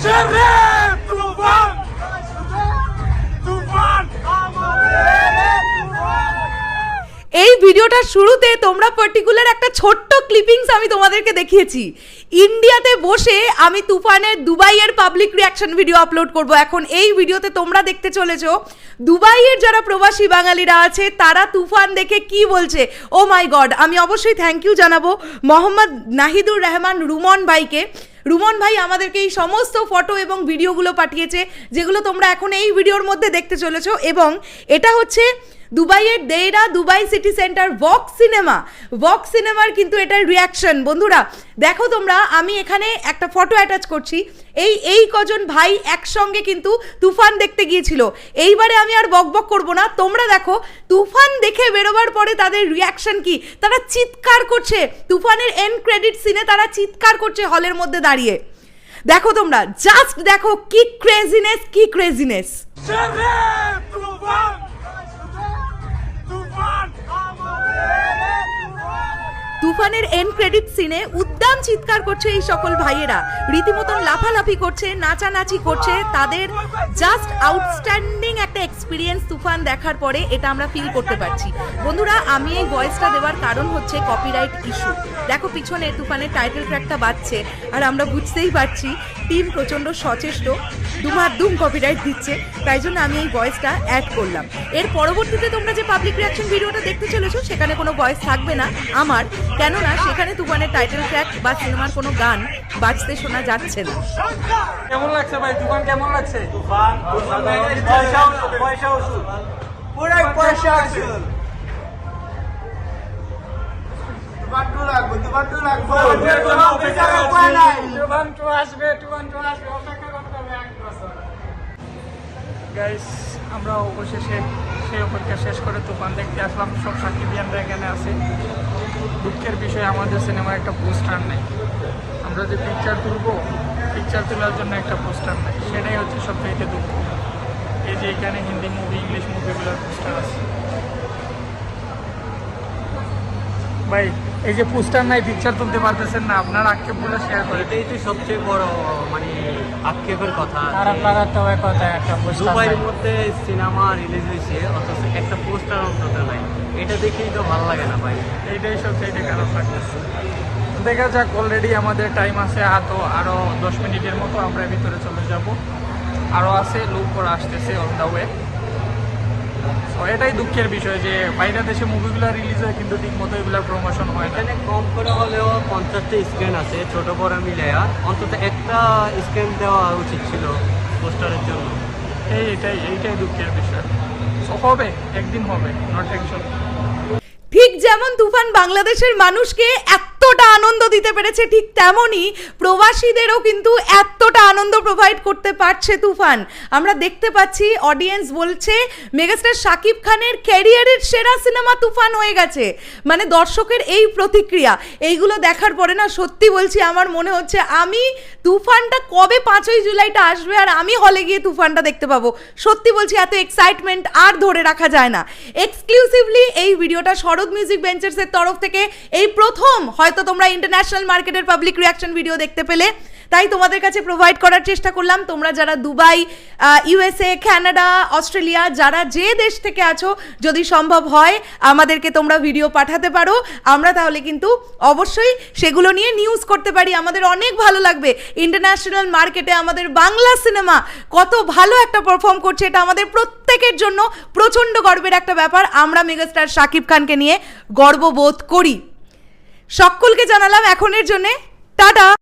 এই ভিডিওটার শুরুতে তোমরা পার্টিকুলার একটা ছোট্ট ক্লিপিংস আমি তোমাদেরকে দেখিয়েছি। ইন্ডিয়াতে বসে আমি তুফানের দুবাইয়ের পাবলিক রিয়াকশন ভিডিও আপলোড করব। এখন এই ভিডিওতে তোমরা দেখতে চলেছো, দুবাইয়ের যারা প্রবাসী বাঙালিরা আছে, তারা তুফান দেখে কি বলছে? ও মাই গড আমি অবশ্যই থ্যাংক ইউ জানাব। মোহাম্মদ নাহিদুর রহমান রুমন ভাইকে। রুমন ভাই আমাদেরকে এই সমস্ত ফটো এবং ভিডিওগুলো পাঠিয়েছে, যেগুলো তোমরা এখন এই ভিডিওর মধ্যে দেখতে চলেছো এবং এটা হচ্ছে দুবাইয়ের Deira Dubai City Centre Vox Cinema. Vox সিনেমার কিন্তু এটার রিয়াকশন বন্ধুরা, দেখো তোমরা, আমি এখানে একটা ফটো অ্যাটাচ করছি। এই এই কজন ভাই একসঙ্গে কিন্তু তুফান দেখতে গিয়েছিল। এইবারে আমি আর বক বক করব না। তোমরা দেখো, তুফান দেখে বেরোবার পরে তাদের রিয়াকশন কি? তারা চিৎকার করছে। তুফানের এন্ড ক্রেডিট সিনে তারা চিৎকার করছে হলের মধ্যে দাঁড়িয়ে। দেখো তোমরা জাস্ট দেখো কি ক্রেজিনেস কি ক্রেজিনেস তুফানের এন্ড ক্রেডিট সিনে উদ্দাম চিৎকার করছে এই সকল ভাইয়েরা। রীতিমতন লাফালাফি করছে, নাচানাচি করছে, তাদের জাস্ট আউটস্ট্যান্ডিং একটা এক্সপিরিয়েন্স তুফান দেখার পরে এটা আমরা ফিল করতে পারছি। বন্ধুরা, আমি এই ভয়েসটা দেওয়ার কারণ হচ্ছে কপিরাইট ইস্যু দেখো, পিছনে তুফানের টাইটেল ট্র্যাকটা বাজছে, আর আমরা বুঝতেই পারছি টিম প্রচণ্ড সচেষ্ট দুমাদ্দুম কপিরাইট দিচ্ছে, তাই জন্য আমি এই ভয়েসটা অ্যাড করলাম। এর পরবর্তীতে তোমরা যে পাবলিক রিয়াকশন ভিডিওটা দেখতে চলেছো, সেখানে কোনো ভয়েস থাকবে না, আমার। কেননা, সেখানে তুফানের টাইটেল ট্র্যাক বা সিনেমার কোনো গান বাজতে শোনা যাচ্ছে না। কেমন লাগছে ভাই? তুফান কেমন লাগছে? পয়সা ওষুধ, পয়সা ওষুধ। আমরা অবশেষে সেই অপেক্ষা শেষ করে তুফান দেখতে আসলাম। সব সাকিবিয়ানরা এখানে আছে। দুঃখের বিষয়ে আমাদের সিনেমার একটা পোস্টার নেই। আমরা যে পিকচার তুলবো পিকচার তোলার জন্য একটা পোস্টার নেই। সেটাই হচ্ছে সব সবথেকে দুঃখ। এই যে এখানে হিন্দি মুভি ইংলিশ মুভিগুলোর পোস্টার আছে। ভাই এই যে পোস্টার নাই পিকচার তুলতে পারতেছেন না আপনার আক্ষেপগুলো শেয়ার করে এটাই তো সবচেয়ে বড় মানে আক্ষেপের কথা খারাপ লাগার তো কথা একটা দুবাইয়ের মধ্যে সিনেমা রিলিজ হয়েছে অথচ একটা পোস্টার অন্তত নাই। এটা দেখেই তো ভালো লাগে না ভাই। এইটাই সবচেয়ে খারাপ লাগতেছে। দেখা যাক অলরেডি আমাদের টাইম আছে হাতো আরও দশ মিনিটের মতো আমরা ভিতরে চলে যাব। আরও আছে লোক করা আসতেছে অন দ্য ওয়ে তো এটাই দুঃখের বিষয় যে বাইরের দেশে মুভিগুলো রিলিজ হয় কিন্তু ঠিক মতো এগুলোর প্রমোশন হয় এখানে কম করে হলেও পঞ্চাশটা স্ক্যান আছে ছোট বড় মিলাইয়া। অন্তত একটা স্ক্যান দেওয়া উচিত ছিল পোস্টারের জন্য। এই এটাই এইটাই দুঃখের বিষয়। তো হবে একদিন হবে নট টেনশন ঠিক যেমন তুফান বাংলাদেশের মানুষকে এতটা আনন্দ দিতে পেরেছে, ঠিক তেমনই প্রবাসীদেরও কিন্তু এতটা আনন্দ প্রোভাইড করতে পারছে তুফান। আমরা দেখতে পাচ্ছি অডিয়েন্স বলছে, মেগাস্টার শাকিব খানের ক্যারিয়ারের সেরা সিনেমা তুফান হয়ে গেছে। মানে দর্শকের এই প্রতিক্রিয়া, এইগুলো দেখার পরে না সত্যি বলছি, আমার মনে হচ্ছে আমি তুফানটা কবে পাঁচই জুলাইটা আসবে আর আমি হলে গিয়ে তুফানটা দেখতে পাবো? সত্যি বলছি, এত এক্সাইটমেন্ট আর ধরে রাখা যায় না। এক্সক্লুসিভলি এই ভিডিওটা শরৎ মিউজিক বেঞ্চার্সের তরফ থেকে এই প্রথম হয়তো তোমরা ইন্টারন্যাশনাল মার্কেটের পাবলিক রিয়াকশন ভিডিও দেখতে পেলে। তাই তোমাদের কাছে প্রোভাইড করার চেষ্টা করলাম। তোমরা যারা দুবাই ইউএসএ কানাডা অস্ট্রেলিয়া যারা যে দেশ থেকে আছো, যদি সম্ভব হয়, আমাদেরকে তোমরা ভিডিও পাঠাতে পারো। আমরা তাহলে কিন্তু অবশ্যই সেগুলো নিয়ে নিউজ করতে পারি। আমাদের অনেক ভালো লাগবে। ইন্টারন্যাশনাল মার্কেটে আমাদের বাংলা সিনেমা কত ভালো একটা পারফর্ম করছে। এটা আমাদের প্রত্যেকের জন্য প্রচণ্ড গর্বের একটা ব্যাপার। আমরা মেগাস্টার শাকিব খানকে নিয়ে গর্ববোধ করি। সকলকে জানালাম এখনের জন্যে। টাটা!